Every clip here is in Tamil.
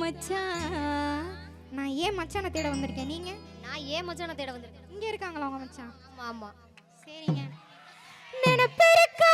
மச்சான் நான் ஏன் மச்சானை தேட வந்திருக்கேன்? நீங்க? நான் ஏன் மச்சான தேட வந்திருக்கேன்? இங்க இருக்காங்களா உங்க மச்சான்? ஆமா ஆமா. சரிங்க. நினப்பெருக்கா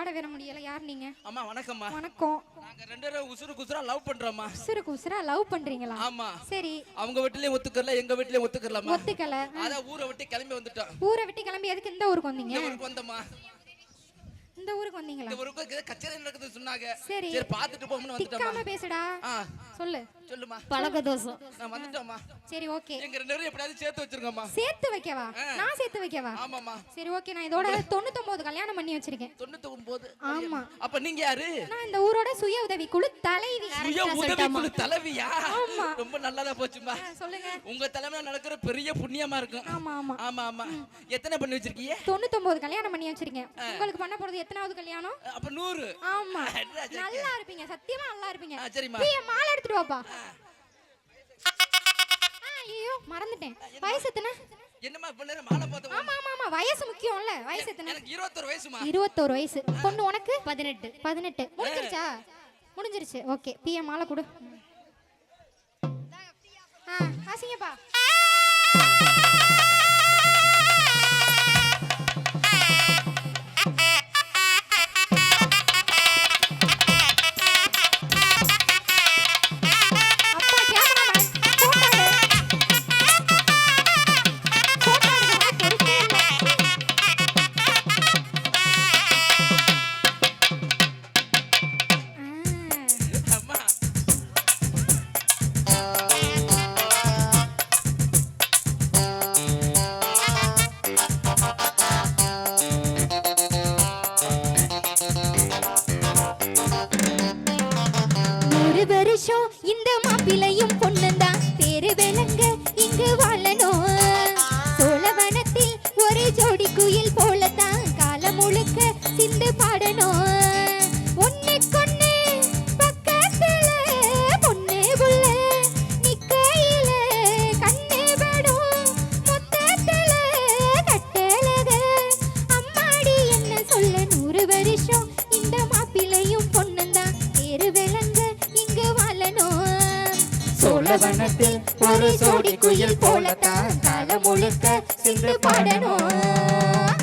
பாட வேற முடியல. யார் நீங்க? அம்மா வணக்கம்மா. வணக்கம். நாங்க ரெண்டு பேரும் உசுறு குசுரா லவ் பண்றோம்மா. உசுருக்கு உசுரா லவ் பண்றீங்களா? ஆமா. சரி. அவங்க வீட்டுலயும் ஒத்துக்கல எங்க வீட்டுலயும் ஒத்துக்கலாமா ஒத்துக்கல. அதான் ஊரை விட்டு கிளம்பி வந்துட்டோம். ஊரை விட்டு கிளம்பி எதுக்கு இந்த ஊருக்கு வந்தீங்க? ஊருக்கு வந்தம்மா. இந்த ஊருக்கு வந்தீங்களா? இந்த ஊருக்கு ஏதோ கச்சேரி நடக்குதுன்னு சொன்னாங்க. சரி. சரி பாத்துட்டு போகணும்னு வந்துட்டோம்மா. திக்காம பேசுடா. ஆ சொல்லு. சொல்லுமா. பழக்க தோசம் நான் வந்துட்டோம்மா. சரி ஓகே. எங்க ரெண்டு பேரும் எப்படியாவது சேர்த்து வச்சிருக்கோம்மா சேர்த்து வைக்கவா? நான் சேர்த்து வைக்கவா? ஆமாமா சரி ஓகே. நான் இதோட தொண்ணூத்தொன்பது கல்யாணம் பண்ணி வச்சிருக்கேன். தொண்ணூத்தி ஒன்பது ஆமா அப்ப நீங்க யாரு? நான் இந்த ஊரோட சுய உதவி குழு தலைவி. சுய உதவி குழு தலைவியா? ஆமா. ரொம்ப நல்லதா போச்சுமா ஆ, சொல்லுங்க. உங்க தலைமையில நடக்கிற பெரிய புண்ணியமா இருக்கும். ஆமா ஆமா. ஆமா ஆமா. எத்தனை பண்ணி வச்சிருக்கீங்க? தொண்ணூத்தொன்பது கல்யாணம் பண்ணி வச்சிருக்கேன். உங்களுக்கு பண்ண போறது எத்தனாவது கல்யாணம்? அப்ப நூறு. ஆமா? நல்லா இருப்பீங்க சத்தியமா நல்லா இருப்பீங்க. சரிம்மா. மாலை எடுத்துட்டு வாப்பா. ஆ, ஐயோ மறந்துட்டேன். வயசு எத்தனை? இப்ப நேரம் மாலை பார்த்து ஆமா ஆமா ஆமா வயசு முக்கியம்ல வயசு எத்தனை? எனக்கு இருபத்தொரு வயசுமா இருபத்தோரு வயசு. பொண்ணு உனக்கு? பதினெட்டு. பதினெட்டு. முடிஞ்சிருச்சா? முடிஞ்சிருச்சு. ஓகே பிஏ மாலை கொடு. ஆ. ஆசிங்கப்பா சோழவனத்தில் ஒரு சோடி குயில் போலத்தான் காலம் முழுக்க சிந்து பாடணும்.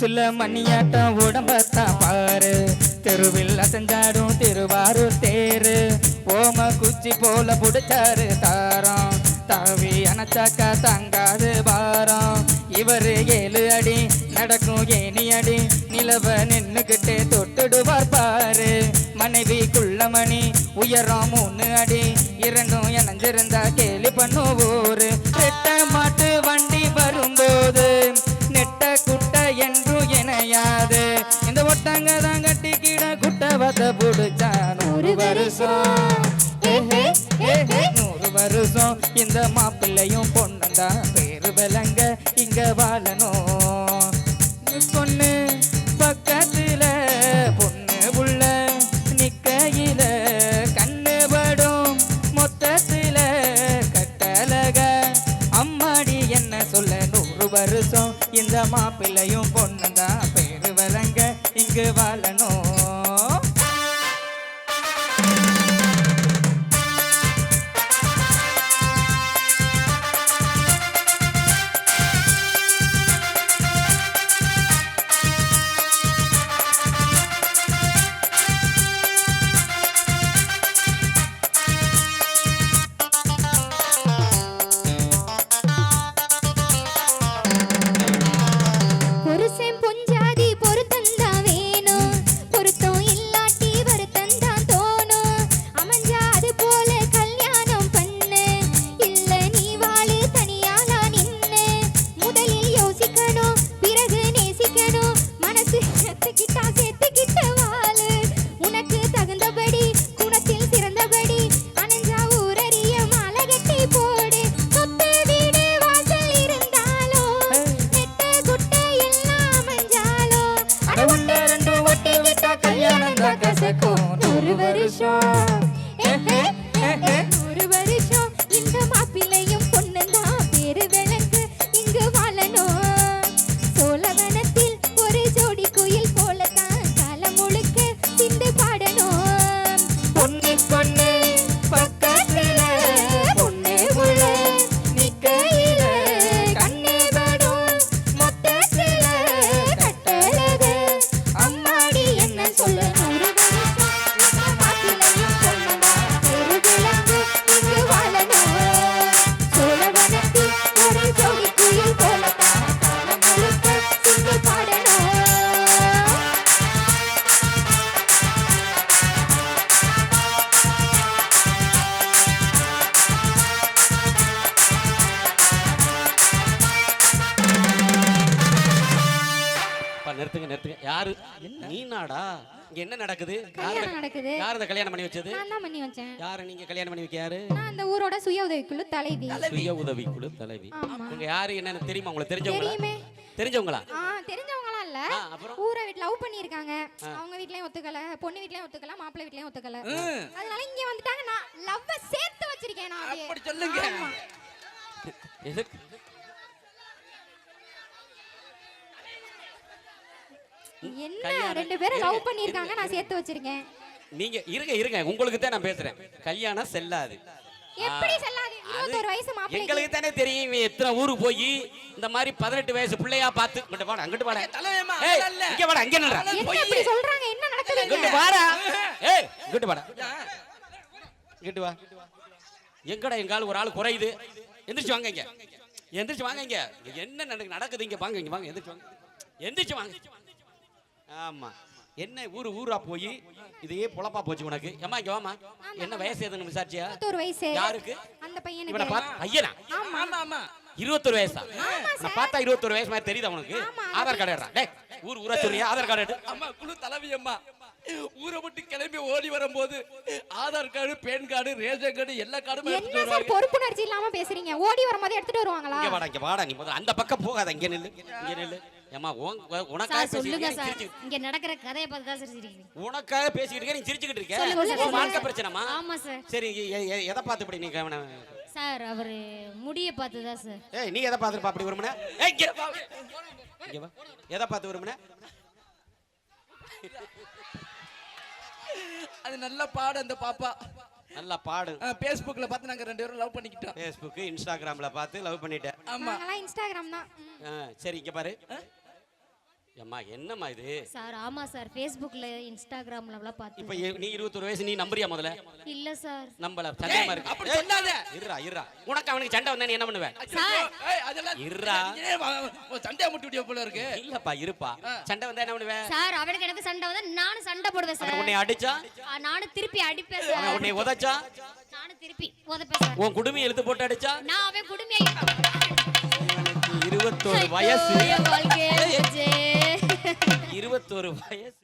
உசுல மணியாட்டம் உடம்பத்தான் பாரு. தெருவில் அசஞ்சாடும் திருவாரூர் தேரு. ஓம குச்சி போல புடிச்சாரு தாரம். தாவி அணைச்சாக்கா தங்காது பாரம். இவரு ஏழு அடி நடக்கும் ஏனி அடி. நிலவ நின்னுகிட்டே தொட்டுடுவார் பாரு. மனைவி குள்ளமணி உயரம் மூணு அடி. இரண்டும் இணைஞ்சிருந்தா கேலி பண்ணுவோம். நூறு ஒரு வருஷம் நிறுத்துங்க நிறுத்துங்க. யாரு? நீ நாடா இங்க என்ன நடக்குது? கல்யாணம் நடக்குது. யார் இந்த கல்யாணம் பண்ணி வச்சது? நான் தான் பண்ணி வச்சேன். யாரு நீங்க கல்யாணம் பண்ணி வைக்க யாரு? நான் அந்த ஊரோட சுய உதவிக்குழு தலைவி. சுய உதவி குழு தலைவி. உங்க யாரு என்னன்னு தெரியுமா உங்களுக்கு? தெரிஞ்சவங்களா? தெரியுமே. தெரிஞ்சவங்களா? ஆ தெரிஞ்சவங்களாம் இல்ல. ஊரை வீட்டு லவ் பண்ணியிருக்காங்க. அவங்க வீட்லயும் ஒத்துக்கல பொண்ணு வீட்லயும் ஒத்துக்கல மாப்பிள்ளை வீட்லயும் ஒத்துக்கல. அதனால இங்க வந்துட்டாங்க. நான் லவ்வ சேர்த்து வச்சிருக்கேன் நான். அப்படி சொல்லுங்க. எதுக்கு? என்ன. ரெண்டு பேரும் லவ் பண்ணியிருக்காங்க நான் சேர்த்து வச்சிருக்கேன். நீங்க இருங்க இருங்க உங்களுக்கு தான் நான் பேசுறேன். கல்யாணம் செல்லாது. எப்படி செல்லாது? இருபத்தோரு வயசு மாப்பிள்ளைக்கு. எங்களுக்கு தானே தெரியும் இவன் எத்தனை ஊருக்கு போய் இந்த மாதிரி பதினெட்டு வயசு பிள்ளையா பார்த்து இங்கிட்டு வாடா அங்கிட்டு வாடா. ஏய். இங்க வாடா இங்க நில்றா. அதெல்லாம் என்ன பொய். இப்படி சொல்றாங்க? என்ன நடக்குது இங்க? இங்கிட்டு வாடா. ஏய் இங்கிட்டு வாடா. இங்கிட்டு வா. எங்கடா எங்க ஆள் ஒரு ஆள் குறையுது? எந்திரிச்சு வாங்க இங்க. எந்திரிச்சு வாங்க இங்க. இங்க என்ன நடக்கு நடக்குது இங்க? வாங்க இங்க வாங்க எந்திரிச்சு வாங்க. எந்திரிச்சு வாங்க. ஆமா. என்ன ஊரு ஊரா போய்? இதையே பொழப்பா போச்சு உனக்கு. ஏம்மா இங்க வாமா என்ன வயசு எதுன்னு விசாரிச்சியா? இருபத்தோரு வயசு. யாருக்கு? அந்த இவனை பையனுக்கு பார்த்து ஐயனா ஆமா. ஆமா இருபத்தொரு வயசா? நான் பார்த்தா இருபத்தொரு வயசு மாதிரி தெரியுதா உனக்கு? ஆமா, ஆதார் கார்டு எடுறா. டேய் ஊர் ஊரா சொல்றியா? ஆதார் கார்டு எடு. அம்மா குழு தலைவியம்மா ஊரை விட்டு கிளம்பி ஓடி வரும்போது Aadhaar card PAN card ration card எல்லா கார்டும் என்ன எடுத்துட்டு சார் வருவாங்க. பொறுப்புணர்ச்சி இல்லாம பேசுறீங்க? ஓடி வரும்போது எடுத்துட்டு வருவாங்களா? இங்க வாடா இங்க வாடா. நீ முதல்ல அந்த பக்கம் போகாத இங்க நில்லு இங்க நில்லு. ஏமா உனக்காக சொல்லுங்க சார். இங்க நடக்கிற கதையை பார்த்து தான் சார் சிரிக்கிறீங்க. உனக்காக பேசிக்கிட்டு இருக்க நீ சிரிச்சுக்கிட்டு இருக்க. வாழ்க்கை பிரச்சனைமா ஆமா சார். சரி எ- எ- எதை பார்த்து இப்படி நீ கவனம் சார் அவரு முடிய பார்த்து தான் சார். ஏய் நீ எதை பார்த்துட்டு அப்படி விரும்பின ஏய் இங்க வா. இங்க வா. எதை பார்த்து விரும்பின அது நல்ல பாடு அந்த பாப்பா. நல்லா பாடு. பேஸ்புக்ல பார்த்து நாங்க ரெண்டு பேரும் லவ் பண்ணிக்கிட்டோம். ஃபேஸ்புக் இன்ஸ்டாகிராம்ல பார்த்து லவ் பண்ணிட்டேன். ஆமா. இன்ஸ்டாகிராம் தான். சரி இங்க பாரு. அம்மா என்னம்மா இது? சார் ஆமா சார். ஃபேஸ்புக்ல இன்ஸ்டாகிராம்ல பார்த்து இப்ப நீ இருபத்தொரு வயசு நீ நம்புறியா முதல்ல? இல்ல சார். நம்பல. சந்தேகமா ஏய், அப்படி இருக்கு. சொல்லாத. இருடா இருடா. உனக்கு அவனுக்கு சண்டை வந்தா நீ என்ன பண்ணுவ? ஏய், அதெல்லாம் இருடா. சண்டையா முட்டி விடிய போல இருக்கு? இல்லப்பா இருப்பா. சண்டை வந்தா என்ன பண்ணுவ? சார் அவனுக்கு எனக்கு சண்டை வந்து நானும் சண்டை போடுவேன் சார். உன்னை அடிச்சா? நானும் திருப்பி அடிப்பேன் சார். உன்னை உதைச்சா? நானும் திருப்பி உதப்பேன் சார். உன் குடுமி எழுத்து போட்டு அடிச்சா? நான் அவன் குடுமையை இருபத்தோரு வயசு. வாழ்க்கையே போச்சே. இருபத்தோரு வயசு.